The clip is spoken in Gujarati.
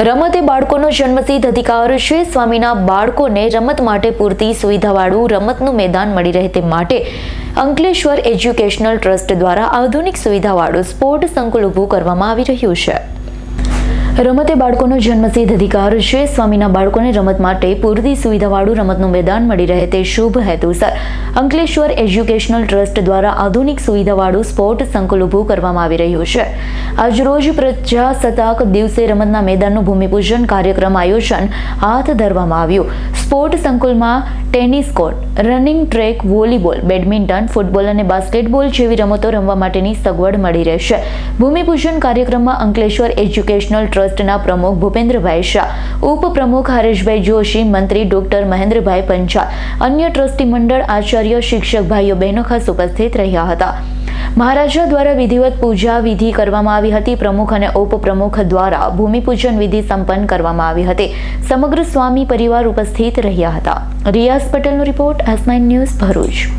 રમત બાળકોનો જન્મસિદ્ધ અધિકાર છે. સ્વામીના બાળકોને રમત માટે પૂરતી સુવિધાવાળું રમતનું મેદાન મળી રહે તે માટે અંકલેશ્વર એજ્યુકેશનલ ટ્રસ્ટ દ્વારા આધુનિક સુવિધાવાળું સ્પોર્ટ સંકુલ ઊભું કરવામાં આવી રહ્યું છે. રમત બાળકોનો જન્મસિદ્ધ અધિકાર છે. સ્વામીના બાળકોને રમત માટે પૂરતી સુવિધાવાળું રમતનું મેદાન મળી રહે તે શુભ હેતુસર. અંકલેશ્વર એજ્યુકેશનલ ટ્રસ્ટ દ્વારા આધુનિક સુવિધાવાળું સ્પોર્ટ સંકુલ ઊભું કરવામાં આવી રહ્યું છે. આજરોજ પ્રજાસત્તાક દિવસે રમતના મેદાનનું ભૂમિપૂજન કાર્યક્રમ આયોજન હાથ ધરવામાં આવ્યું. સ્પોર્ટ સંકુલમાં tennis court, running track, volleyball, badminton, football અને બાસ્કેટબોલ જેવી રમતો રમવા માટેની સગવડ મળી રહેશે. ભૂમિપૂજન કાર્યક્રમમાં અંકલેશ્વર એજ્યુકેશનલ ટ્રસ્ટના પ્રમુખ ભૂપેન્દ્રભાઈ શાહ, ઉપપ્રમુખ હરેશભાઈ જોશી, મંત્રી ડોક્ટર મહેન્દ્રભાઈ પંચાલ, અન્ય ટ્રસ્ટી મંડળ આચાર્ય શિક્ષક ભાઈઓ બહેનો ખાસ ઉપસ્થિત રહ્યા હતા. મહારાજા દ્વારા વિધિવત પૂજા વિધિ કરવામાં આવી હતી. પ્રમુખ અને ઉપપ્રમુખ દ્વારા ભૂમિપૂજન વિધિ સંપન્ન કરવામાં આવી હતી. સમગ્ર સ્વામી પરિવાર ઉપસ્થિત રહ્યા હતા. રિયાઝ પટેલનો રિપોર્ટ એસ ન્યૂઝ ભરૂચ.